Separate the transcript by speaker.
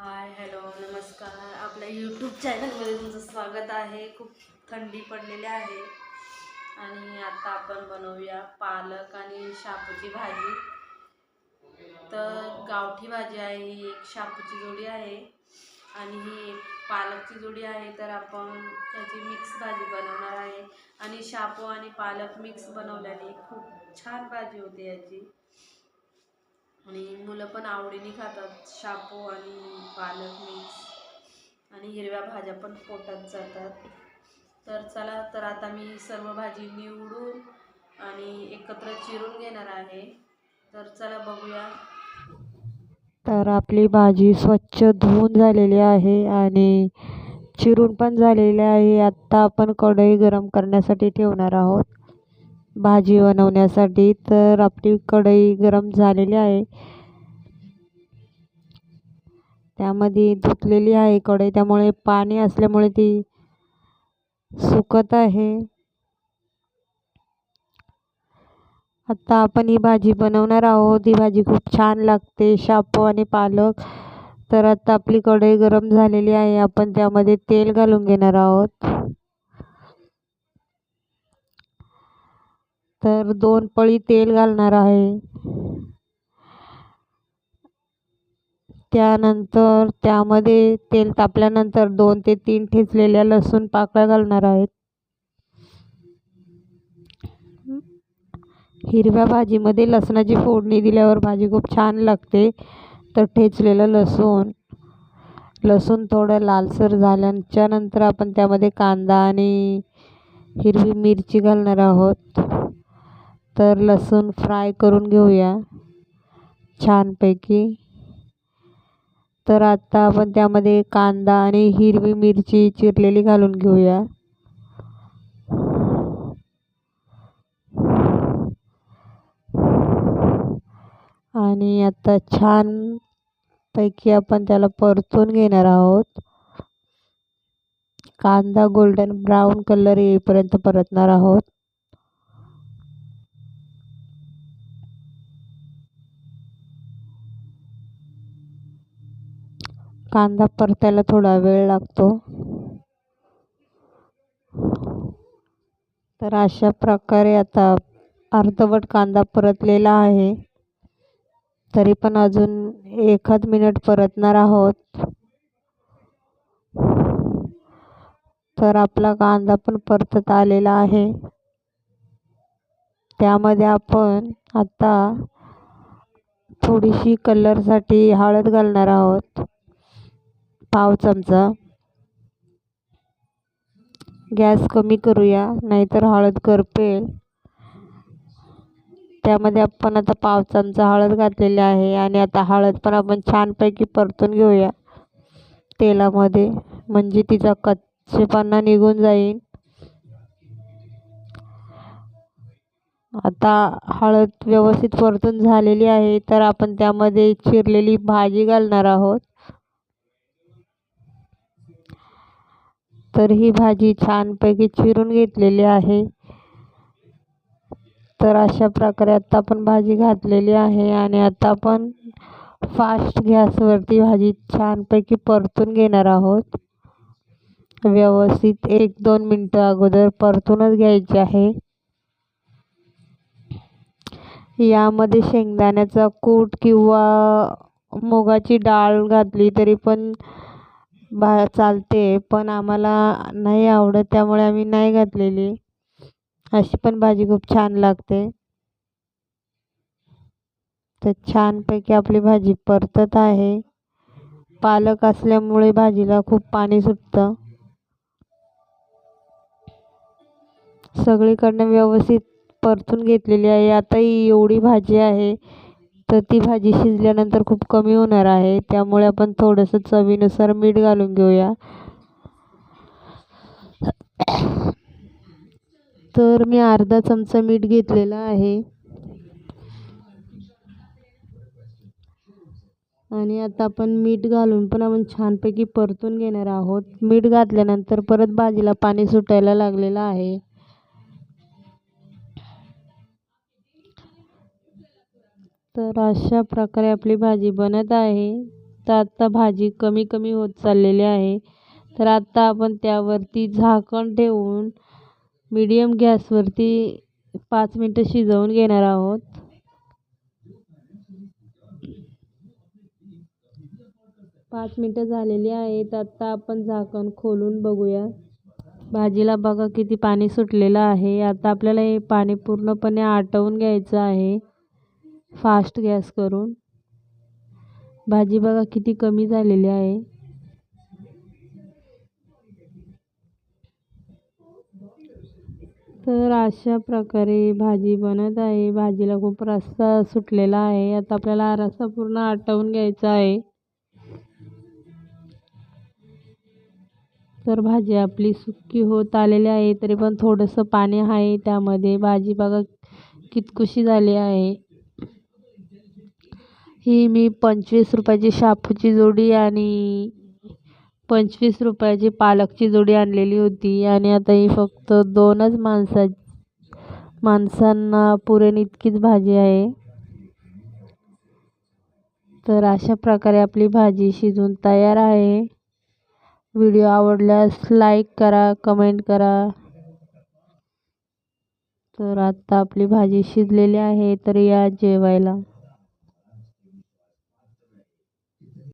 Speaker 1: Hi hello नमस्कार. आपल्या YouTube चॅनलमध्ये तुमचं स्वागत आहे. खूप थंडी पडलेली आहे. आणि आता आपण बनवूया पालक आणि शापूची भाजी. तर गावठी भाजी आहे ही एक शापूची जोडी आहे. आणि ही एक पालकची जोडी आहे. तर आपण त्याची मिक्स भाजी बनवणार आहे. आणि शापू आणि पालक मिक्स बनवल्याने खूप छान भाजी होते याची. आणि मुलं पण आवडीने खातात. शापू आणि पालक मिक्स आणि हिरव्या भाज्या पण पोटात जातात. तर चला तर आता मी सर्व भाजी निवडून आणि एकत्र चिरून घेणार आहे. तर चला बघूया.
Speaker 2: तर आपली भाजी स्वच्छ धुवून झालेली आहे आणि चिरून पण झालेली आहे. आत्ता आपण कढई गरम करण्यासाठी ठेवणार आहोत. भाजी बनवण्यासाठी तर आपली कढई गरम झालेली आहे. त्यामध्ये धुतलेली आहे कढई त्यामुळे पाणी असल्यामुळे ती सुकत आहे. आता आपण ही भाजी बनवणार आहोत. ही भाजी खूप छान लागते शापू आणि पालक. तर आता आपली कढई गरम झालेली आहे. आपण त्यामध्ये तेल घालून घेणार आहोत. तर दोन पळी तेल घालणार आहे. त्यानंतर त्यामध्ये तेल तापल्यानंतर दोन ते तीन ठेचलेल्या लसूण पाकळ्या घालणार आहेत. हिरव्या भाजीमध्ये लसणाची फोडणी दिल्यावर भाजी खूप छान लागते. तर ठेचलेलं लसूण लसूण थोडं लालसर झाल्याच्यानंतर आपण त्यामध्ये कांदा आणि हिरवी मिरची घालणार आहोत. तर लसूण फ्राय करून घेऊया छानपैकी. तर आत्ता आपण त्यामध्ये कांदा आणि हिरवी मिरची चिरलेली घालून घेऊया. आणि आता छानपैकी आपण त्याला परतून घेणार आहोत. कांदा गोल्डन ब्राऊन कलर येईपर्यंत परतणार आहोत. कांदा परतायला थोडा वेळ लागतो. तर अशा प्रकारे आता अर्धवट कांदा परतलेला आहे. तरी पण अजून एखाद मिनिट परतणार आहोत. तर आपला कांदा पण परतत आलेला आहे. त्यामध्ये आपण आता थोडीशी कलरसाठी हळद घालणार आहोत. पाव चमचा. गॅस कमी करूया नाहीतर हळद करपेल त्यामध्ये आपण आता पाव चमचा हळद घातलेली आहे आणि आता हळद पण आपण छानपैकी परतून घेऊया तेलामध्ये. म्हणजे तिचा कच्चेपणा निघून जाईल. आता हळद व्यवस्थित परतून झालेली आहे तर आपण त्यामध्ये चिरलेली भाजी घालणार आहोत. तर ही भाजी छानपैकी चिरून घेतलेली आहे. तर अशा प्रकारे आत्ता आपण भाजी घातलेली आहे आणि आता आपण फास्ट गॅसवरती भाजी छानपैकी परतून घेणार आहोत. व्यवस्थित एक दोन मिनटं अगोदर परतूनच घ्यायची आहे. यामध्ये शेंगदाण्याचा कूट किंवा मुगाची डाळ घातली तरी पण बा चालते पण आम्हाला नाही आवडत त्यामुळे आम्ही नाही घातलेली. अशी पण भाजी खूप छान लागते. तर छानपैकी आपली भाजी परतत आहे. पालक असल्यामुळे भाजीला खूप पाणी सुटतं. सगळीकडनं व्यवस्थित परतून घेतलेली आहे. आता ही एवढी भाजी आहे. तर ती भाजी शिजल्यानंतर खूप कमी होणार आहे. त्यामुळे आपण थोडंसं चवीनुसार मीठ घालून घेऊया. तर मी अर्धा चमचा मीठ घेतलेला आहे. आणि आता आपण मीठ घालून पण आपण छानपैकी परतून घेणार आहोत. मीठ घातल्यानंतर परत भाजीला पाणी सुटायला लागलेलं आहे. तर अशा प्रकारे आपली भाजी बनत आहे. तर आत्ता भाजी कमी कमी होत चाललेली आहे. तर आत्ता आपण त्यावरती झाकण ठेवून मीडियम गॅसवरती पाच मिनटं शिजवून घेणार आहोत. पाच मिनटं झालेली आहेत. आत्ता आपण झाकण खोलून बघूया. भाजीला बघा किती पाणी सुटलेलं आहे. आता आपल्याला हे पाणी पूर्णपणे आटवून घ्यायचं आहे. फास्ट गॅस करून. भाजी बघा किती कमी झालेली आहे. तर अशा प्रकारे भाजी बनत आहे. भाजीला खूप रस्सा सुटलेला आहे. आता आपल्याला हा रस्सा पूर्ण आटवून घ्यायचा आहे. तर भाजी आपली सुकी होत आलेली आहे. तरी पण थोडंसं पाणी आहे. त्यामध्ये भाजी बघा कितकुशी झाली आहे. ही मी पंचवीस रुपयाची शापूची जोडी आणि पंचवीस रुपयाची पालकची जोडी आणलेली होती. आणि आता ही फक्त दोनच माणसा माणसांना पुरेन इतकीच भाजी आहे. तर अशा प्रकारे आपली भाजी शिजून तयार आहे. व्हिडिओ आवडल्यास लाईक करा कमेंट करा. तर आता आपली भाजी शिजलेली आहे तर या जेवायला.